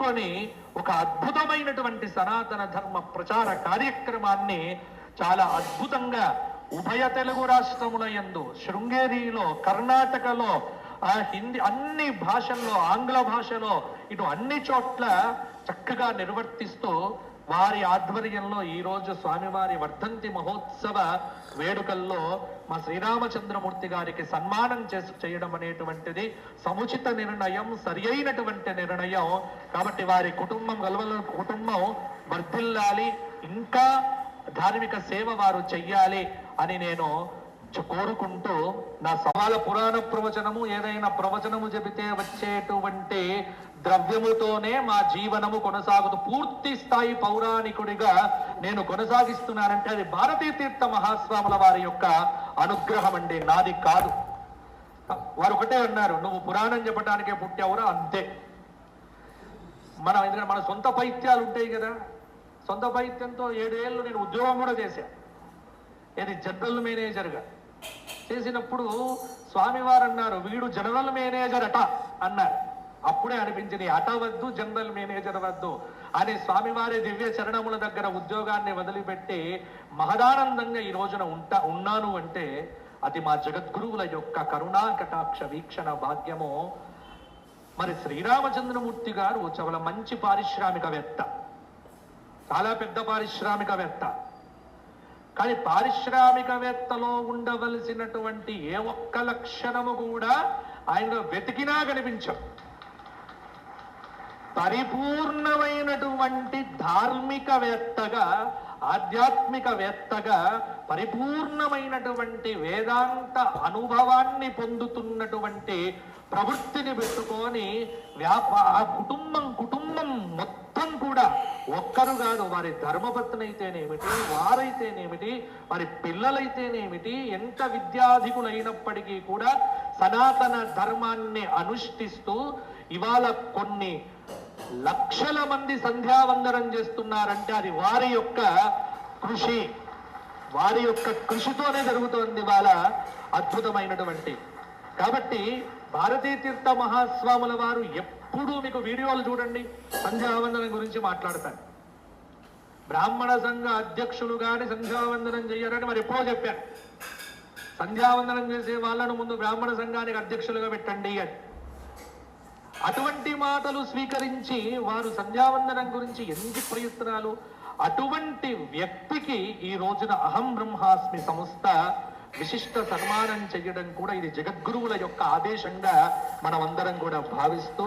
పుంజుకొని ఒక అద్భుతమైనటువంటి సనాతన ధర్మ ప్రచార కార్యక్రమాన్ని చాలా అద్భుతంగా ఉభయ తెలుగు రాష్ట్రముల యందు శృంగేరిలో కర్ణాటకలో ఆ హిందీ అన్ని భాషల్లో ఆంగ్ల భాషలో ఇటు అన్ని చోట్ల చక్కగా నిర్వర్తిస్తూ వారి ఆధ్వర్యంలో ఈరోజు స్వామివారి వర్ధంతి మహోత్సవ వేడుకల్లో మా శ్రీరామచంద్రమూర్తి గారికి సన్మానం చేసి చేయడం అనేటువంటిది సముచిత నిర్ణయం సరి అయినటువంటి నిర్ణయం. కాబట్టి వారి కుటుంబం గలవల కుటుంబం వర్ధిల్లాలి ఇంకా ధార్మిక సేవ వారు చెయ్యాలి అని నేను కోరుకుంటూ నా సవాల పురాణ ప్రవచనము ఏదైనా ప్రవచనము చెబితే వచ్చేటువంటి ద్రవ్యముతోనే మా జీవనము కొనసాగుతూ పూర్తి స్థాయి పౌరాణికుడిగా నేను కొనసాగిస్తున్నానంటే అది భారతీ తీర్థ మహాస్వాముల వారి యొక్క అనుగ్రహం అండి నాది కాదు. వారు ఒకటే అన్నారు నువ్వు పురాణం చెప్పడానికే పుట్టావురా? అంతే. మనం ఎందుకంటే మన సొంత పైత్యాలు ఉంటాయి కదా. సొంత పైత్యంతో ఏడేళ్ళు నేను ఉద్యోగం కూడా చేశాను ఇది జనరల్ మేనేజర్గా. చేసినప్పుడు స్వామివారు అన్నారు వీడు జనరల్ మేనేజర్ అట అన్నారు. అప్పుడే అనిపించింది అట వద్దు జనరల్ మేనేజర్ వద్దు అని స్వామివారి దివ్య చరణముల దగ్గర ఉద్యోగాన్ని వదిలిపెట్టి మహదానందంగా ఈ రోజున ఉంటా ఉన్నాను అంటే అది మా జగద్గురువుల యొక్క కరుణా కటాక్ష వీక్షణ భాగ్యము. మరి శ్రీరామచంద్రమూర్తి గారు చాలా మంచి పారిశ్రామికవేత్త. చాలా పెద్ద పారిశ్రామికవేత్త. కానీ పారిశ్రామికవేత్తలో ఉండవలసినటువంటి ఏ ఒక్క లక్షణము కూడా ఆయన వెతికినా కనిపించదు. పరిపూర్ణమైనటువంటి ధార్మికవేత్తగా ఆధ్యాత్మికవేత్తగా పరిపూర్ణమైనటువంటి వేదాంత అనుభవాన్ని పొందుతున్నటువంటి ప్రవృత్తిని పెట్టుకొని వ్యాప ఆ కుటుంబం ఒక్కరు కాదు వారి ధర్మపత్ని వారైతేనేమిటి వారి పిల్లలైతేనేమిటి ఎంత విద్యాధికులైనప్పటికీ కూడా సనాతన ధర్మాన్ని అనుష్ఠిస్తూ ఇవాళ కొన్ని లక్షల మంది సంధ్యావందనం చేస్తున్నారంటే అది వారి యొక్క కృషి. వారి యొక్క కృషితోనే జరుగుతోంది వాళ్ళ అద్భుతమైనటువంటి. కాబట్టి భారతీ తీర్థ మహాస్వాముల వారు ఎప్పుడూ మీకు వీడియోలు చూడండి సంధ్యావందనం గురించి మాట్లాడతారు. బ్రాహ్మణ సంఘ అధ్యక్షులు గాని సంధ్యావందనం చెయ్యరని మరి ఎప్పుడో చెప్పారు. సంధ్యావందనం చేసే వాళ్ళను ముందు బ్రాహ్మణ సంఘానికి అధ్యక్షులుగా పెట్టండి అని. అటువంటి మాటలు స్వీకరించి వారు సంధ్యావందనం గురించి ఎన్ని ప్రయత్నాలు అటువంటి వ్యక్తికి ఈ రోజున అహం బ్రహ్మాస్మి సంస్థ విశిష్ట సన్మానం చేయడం కూడా ఇది జగద్గురువుల యొక్క ఆదేశంగా మనమందరం కూడా భావిస్తూ